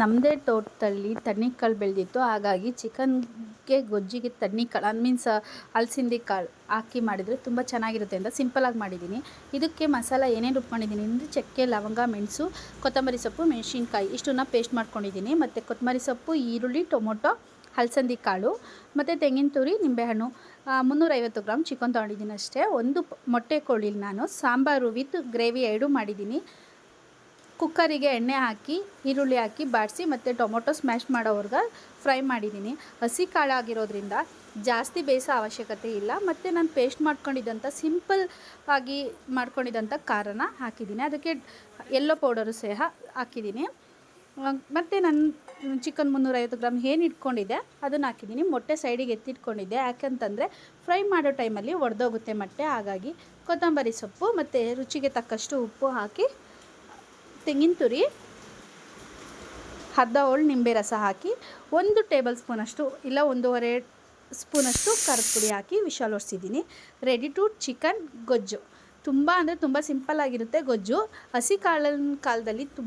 ನಮ್ಮದೇ ತೋಟದಲ್ಲಿ ತಣ್ಣಿಕಾಳು ಬೆಳೆದಿತ್ತು. ಹಾಗಾಗಿ ಚಿಕನ್ಗೆ ಗೊಜ್ಜಿಗೆ ತಣ್ಣಿಕಾಳು ಮೀನ್ಸ್ ಅಲಸಂದಿ ಕಾಳು ಹಾಕಿ ಮಾಡಿದರೆ ತುಂಬ ಚೆನ್ನಾಗಿರುತ್ತೆ ಅಂತ ಸಿಂಪಲಾಗಿ ಮಾಡಿದ್ದೀನಿ. ಇದಕ್ಕೆ ಮಸಾಲ ಏನೇನು ರುಬ್ಕೊಂಡಿದ್ದೀನಿ ಅಂದರೆ ಚಕ್ಕೆ, ಲವಂಗ, ಮೆಣಸು, ಕೊತ್ತಂಬರಿ ಸೊಪ್ಪು, ಮೆಣಸಿನ್ಕಾಯಿ ಇಷ್ಟನ್ನ ಪೇಸ್ಟ್ ಮಾಡ್ಕೊಂಡಿದ್ದೀನಿ. ಮತ್ತು ಕೊತ್ತಂಬರಿ ಸೊಪ್ಪು, ಈರುಳ್ಳಿ, ಟೊಮೊಟೊ, ಹಲಸಂದಿ ಕಾಳು, ಮತ್ತು ತೆಂಗಿನ ತುರಿ, ನಿಂಬೆಹಣ್ಣು ಮುನ್ನೂರೈವತ್ತು ಗ್ರಾಮ್ ಚಿಕನ್ ತೊಗೊಂಡಿದ್ದೀನಿ ಅಷ್ಟೇ. ಒಂದು ಮೊಟ್ಟೆ ಕೋಳಿಲಿ ನಾನು ಸಾಂಬಾರು ವಿತ್ ಗ್ರೇವಿ ಎರಡೂ ಮಾಡಿದ್ದೀನಿ. ಕುಕ್ಕರಿಗೆ ಎಣ್ಣೆ ಹಾಕಿ, ಈರುಳ್ಳಿ ಹಾಕಿ ಬಾಡಿಸಿ ಮತ್ತು ಟೊಮೊಟೊ ಸ್ಮ್ಯಾಶ್ ಮಾಡೋವರೆಗೆ ಫ್ರೈ ಮಾಡಿದ್ದೀನಿ. ಹಸಿ ಕಾಳಾಗಿರೋದ್ರಿಂದ ಜಾಸ್ತಿ ಬೇಯಿಸೋ ಅವಶ್ಯಕತೆ ಇಲ್ಲ. ಮತ್ತು ನಾನು ಪೇಸ್ಟ್ ಮಾಡ್ಕೊಂಡಿದ್ದಂಥ ಸಿಂಪಲ್ ಆಗಿ ಮಾಡ್ಕೊಂಡಿದ್ದಂಥ ಖಾರನ ಹಾಕಿದ್ದೀನಿ. ಅದಕ್ಕೆ ಎಲ್ಲೋ ಪೌಡರು ಸಹ ಹಾಕಿದ್ದೀನಿ. ಮತ್ತು ನಾನು ಚಿಕನ್ ಮುನ್ನೂರೈವತ್ತು ಗ್ರಾಮ್ ಏನು ಇಟ್ಕೊಂಡಿದ್ದೆ, ಅದನ್ನು ಹಾಕಿದ್ದೀನಿ. ಮೊಟ್ಟೆ ಸೈಡಿಗೆ ಎತ್ತಿಟ್ಕೊಂಡಿದ್ದೆ. ಯಾಕಂತಂದರೆ ಫ್ರೈ ಮಾಡೋ ಟೈಮಲ್ಲಿ ಒಡೆದೋಗುತ್ತೆ ಮೊಟ್ಟೆ. ಹಾಗಾಗಿ ಕೊತ್ತಂಬರಿ ಸೊಪ್ಪು ಮತ್ತು ರುಚಿಗೆ ತಕ್ಕಷ್ಟು ಉಪ್ಪು ಹಾಕಿ ತೆಂಗಿನ ತುರಿ, ಅರ್ಧ ಹೋಳು ನಿಂಬೆ ರಸ ಹಾಕಿ, ಒಂದು ಟೇಬಲ್ ಸ್ಪೂನಷ್ಟು ಇಲ್ಲ ಒಂದೂವರೆ ಸ್ಪೂನಷ್ಟು ಖಾರದ ಪುಡಿ ಹಾಕಿ ವಿಶಾಲ್ ಒರೆಸಿದ್ದೀನಿ. ರೆಡಿ ಟು ಚಿಕನ್ ಗೊಜ್ಜು. ತುಂಬ ಅಂದರೆ ತುಂಬ ಸಿಂಪಲ್ ಆಗಿರುತ್ತೆ ಗೊಜ್ಜು. ಹಸಿ ಕಾಳಿನ ಕಾಲದಲ್ಲಿ ತುಂಬ